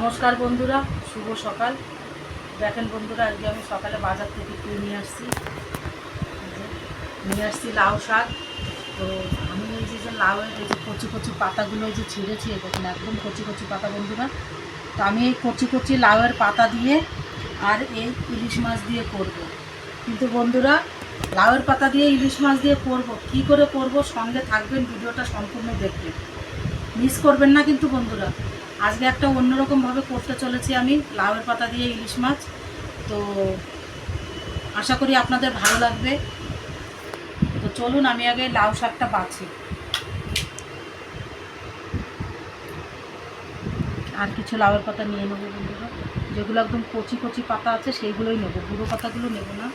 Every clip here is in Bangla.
নমস্কার বন্ধুরা, শুভ সকাল। দেখেন বন্ধুরা, আজকে আমি সকালে বাজার থেকে কিনে নিয়ে আসছি? নিয়ে আসছি লাউ শাক। তো আমি এই যে যে লাউয়ের এই যে কচি কচি পাতাগুলো যে ছিঁড়েছি দেখেন একদম কচি কচি পাতা বন্ধুরা। তো আমি এই কচি কচি লাউয়ের পাতা দিয়ে আর এই ইলিশ মাছ দিয়ে করব। কিন্তু বন্ধুরা লাউয়ের পাতা দিয়ে ইলিশ মাছ দিয়ে করব। কি করে করব? সঙ্গে থাকবেন, ভিডিওটা সম্পূর্ণ দেখবেন। মিস করবেন না কিন্তু বন্ধুরা। আজকে একটা অন্যরকমভাবে করতে চলেছি আমি, লাউয়ের পাতা দিয়ে ইলিশ মাছ। তো আশা করি আপনাদের ভালো লাগবে। তো চলুন, আমি আগে লাউ শাকটা বাছি। আর কিছু লাউয়ের পাতা নিয়ে নেব বন্ধুরা। যেগুলো একদম কচি কচি পাতা আছে, সেইগুলোই নেব। বুড়ো পাতাগুলো নেব না।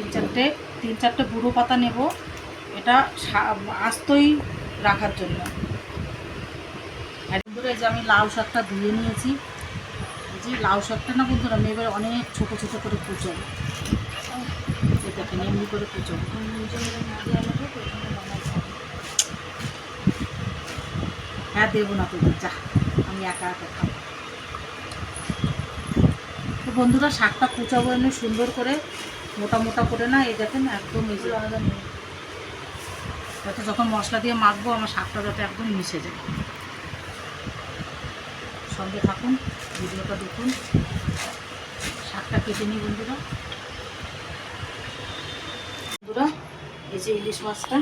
তিন চারটে তিন চারটে বুড়ো পাতা নেব। এটা আস্তই রাখার জন্য। বন্ধুরা যে আমি লাউ শাকটা ধুয়ে নিয়েছি। যে লাউ শাকটা না বন্ধুরা, আমি অনেক ছোটো ছোটো করে কুচব। দেখেন এমনি করে কুচব। হ্যাঁ দেবো না তোদের, যা, আমি একা একা খাব। তো বন্ধুরা, শাকটা কুচাবো এমনি সুন্দর করে। মোটা মোটা করে না, এই দেখেন একদম এই যে যাতে যখন মশলা দিয়ে মাখবো, আমার শাকটা যাতে একদম মিশে যায়। সঙ্গে থাকুন, ভিডিওটা দেখুন। শাকটা কেটে নিই বন্ধুরা। বন্ধুরা, এই যে ইলিশ মাছটা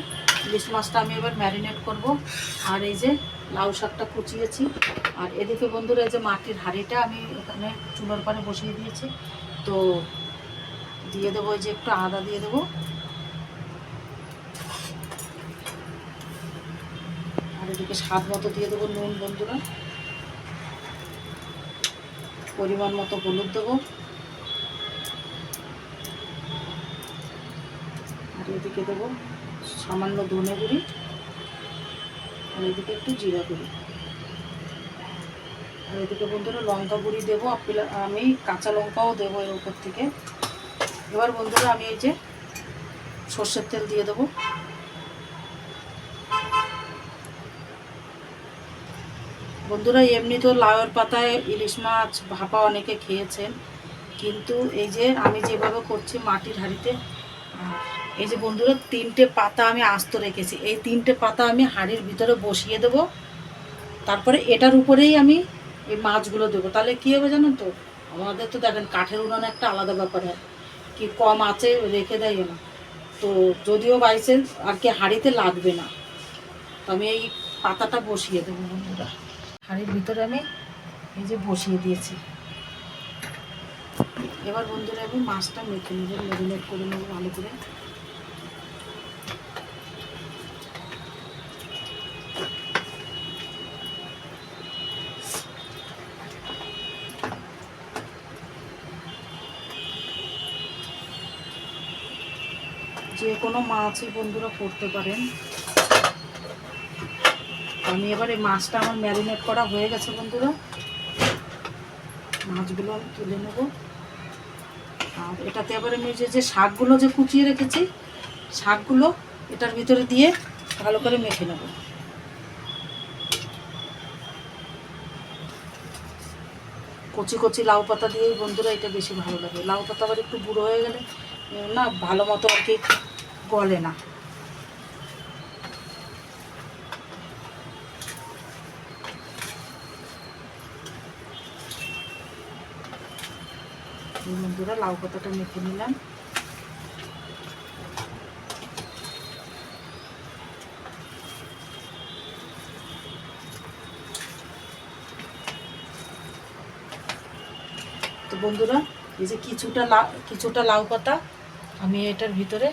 ইলিশ মাছটা আমি এবার ম্যারিনেট করব। আর এই যে লাউ শাকটা কুচিয়েছি। আর এদিকে বন্ধুরা, এই যে মাটির হাঁড়িটা আমি এখানে চুলোর পারে বসিয়ে দিয়েছি। তো দিয়ে দেবো যে একটু আদা দিয়ে দেবো। আর এদিকে স্বাদ মতো দিয়ে দেবো নুন, বন্ধুরা। পরিমাণ মতো হলুদ দেবো। আর এদিকে দেবো সামান্য ধনে গুঁড়ি। আর এদিকে একটু জিরা গুঁড়ি। আর এদিকে বন্ধুরা লঙ্কা গুঁড়ি দেবো আমি কাঁচা লঙ্কাও দেবো এর উপর থেকে। এবার বন্ধুরা আমি এই যে সর্ষের তেল দিয়ে দেবো। বন্ধুরা এমনি তো লাউয়ের পাতায় ইলিশ মাছ ভাপা অনেকে খেয়েছেন, কিন্তু এই যে আমি যেভাবে করছি মাটির হাঁড়িতে এই যে বন্ধুরা তিনটে পাতা আমি আস্ত রেখেছি, এই তিনটে পাতা আমি হাঁড়ির ভিতরে বসিয়ে দেবো। তারপরে এটার উপরেই আমি এই মাছগুলো দেবো। তাহলে কী হবে জানেন তো? আমাদের তো দেখেন কাঠের উনানে একটা আলাদা ব্যাপার হয়। কি কম আছে রেখে দেয় না তো যদিও বাইসেন্স, আর কি হাঁড়িতে লাগবে না। তো আমি এই পাতাটা বসিয়ে দেবো বন্ধুরা। হাঁড়ির ভিতরে আমি এই যে বসিয়ে দিয়েছি। এবার বন্ধুরা আমি মাছটা মেখে নেব, ম্যারিনেট করে নেব ভালো করে। যে কোনো মাছই বন্ধুরা করতে পারেন। আমি এবার মাছটা আমার ম্যারিনেট করা হয়ে গেছে বন্ধুরা। মাছগুলো আমি তুলে নেব। আর এটাতে এবার আমি যে যে শাকগুলো যে কুচিয়ে রেখেছি, শাকগুলো এটার ভিতরে দিয়ে ভালো করে মেখে নেব। কচি কচি লাউ পাতা দিয়েই বন্ধুরা এটা বেশি ভালো লাগে। লাউ পাতা আবার একটু বুড়ো হয়ে গেলে না, ভালো মতো আর কি গলে না। বন্ধুরা, লাউ পাতাটা মেখে নিলাম। তো বন্ধুরা, এই যে কিছুটা লাউ কিছুটা লাউ পাতা আমি এটার ভিতরে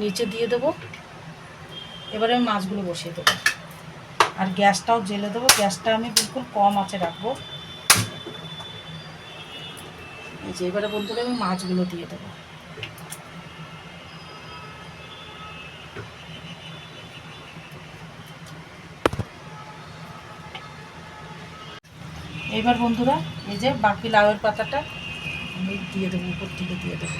নিচে দিয়ে দেবো। এবারে আমি মাছগুলো বসিয়ে দেবো। আর গ্যাসটাও জেলে দেবো। গ্যাসটা আমি বিলকুল কম আছে রাখব। এই যে এবারে বন্ধুরা, আমি মাছগুলো দিয়ে দেবো। এইবার বন্ধুরা, এই যে বাকি লাউয়ের পাতাটা আমি দিয়ে দেবো, উপর থেকে দিয়ে দেবো।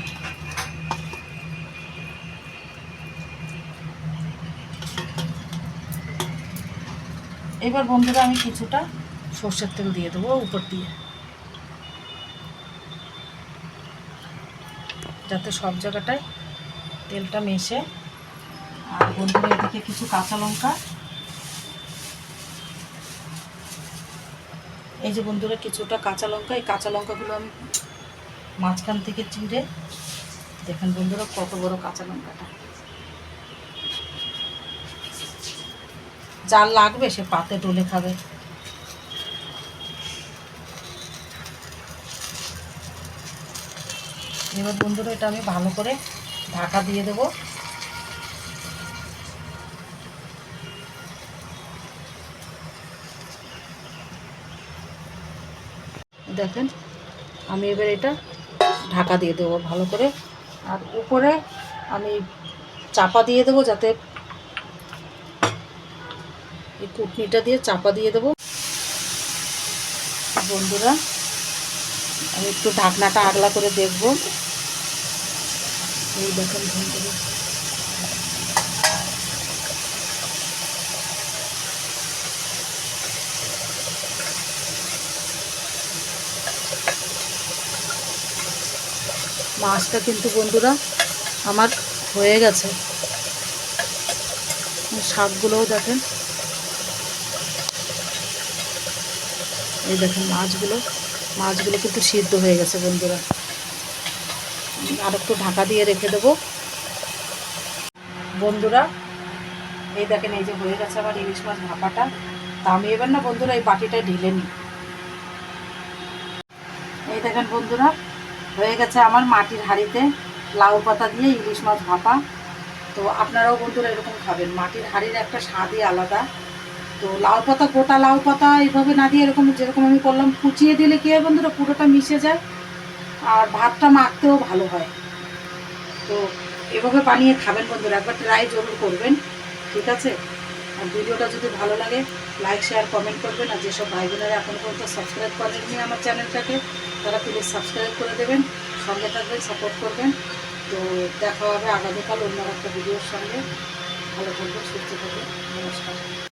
এবার বন্ধুরা আমি কিছুটা সর্ষের তেল দিয়ে দেবো উপর দিয়ে। যাতে সব জায়গাটায় তেলটা মেশে। আর বন্ধুরা এদিকে কিছু কাঁচা লঙ্কা। এই যে বন্ধুরা কিছুটা কাঁচা লঙ্কা, এই কাঁচা লঙ্কাগুলো আমি মাঝখান থেকে চিড়ে দেখেন বন্ধুরা কত বড় কাঁচা লঙ্কাটা। যার লাগবে সে পাতে ডলে খাবে। এবার বন্ধুরা, এটা আমি ভালো করে ঢাকা দিয়ে দেবো। দেখেন, আমি এবার এটা ঢাকা দিয়ে দেবো ভালো করে। আর উপরে আমি চাপা দিয়ে দেবো যাতে এই কুটনিটা দিয়ে চাপা দিয়ে দেবো। বন্ধুরা, আমি একটু ঢাকনাটা আগলা করে দেখব। এই দেখেন বন্ধুরা। মাছটা কিন্তু বন্ধুরা আমার হয়ে গেছে। শাকগুলোও দেখেন। এই দেখেন মাছগুলো মাছগুলো কিন্তু সিদ্ধ হয়ে গেছে বন্ধুরা। আর একটু ঢাকা দিয়ে রেখে দেবো। বন্ধুরা, এই দেখেন এই যে হয়ে গেছে আমার ইলিশ মাছ ভাপাটা। তা আমি এবার না বন্ধুরা এই বাটিটায় ঢেলে নিই। এই দেখেন বন্ধুরা, হয়ে গেছে আমার মাটির হাঁড়িতে লাউ পাতা দিয়ে ইলিশ মাছ ভাপা। তো আপনারাও বন্ধুরা এরকম খাবেন। মাটির হাঁড়ির একটা স্বাদই আলাদা। তো লাউ পাতা, গোটা লাউ পাতা এইভাবে না দিয়ে এরকম, যেরকম আমি করলাম, কুচিয়ে দিলে কী হয় বন্ধুরা, পুরোটা মিশে যায় আর ভাতটা মাখতেও ভালো হয়। তো এভাবে বানিয়ে খাবেন বন্ধুরা, একবার ট্রাই জরুর করবেন, ঠিক আছে? আর ভিডিওটা যদি ভালো লাগে, লাইক, শেয়ার, কমেন্ট করবেন, আর যেসব ভাই বোনেরা এখনও পর্যন্ত সাবস্ক্রাইব করেননি আমার চ্যানেলটাকে, তারা প্লিজ সাবস্ক্রাইব করে দেবেন, সঙ্গে থাকবেন, সাপোর্ট করবেন। তো দেখা হবে আগামীকাল অন্য একটা ভিডিওর সঙ্গে। ভালো থাকবেন, সুস্থ থাকবেন। নমস্কার।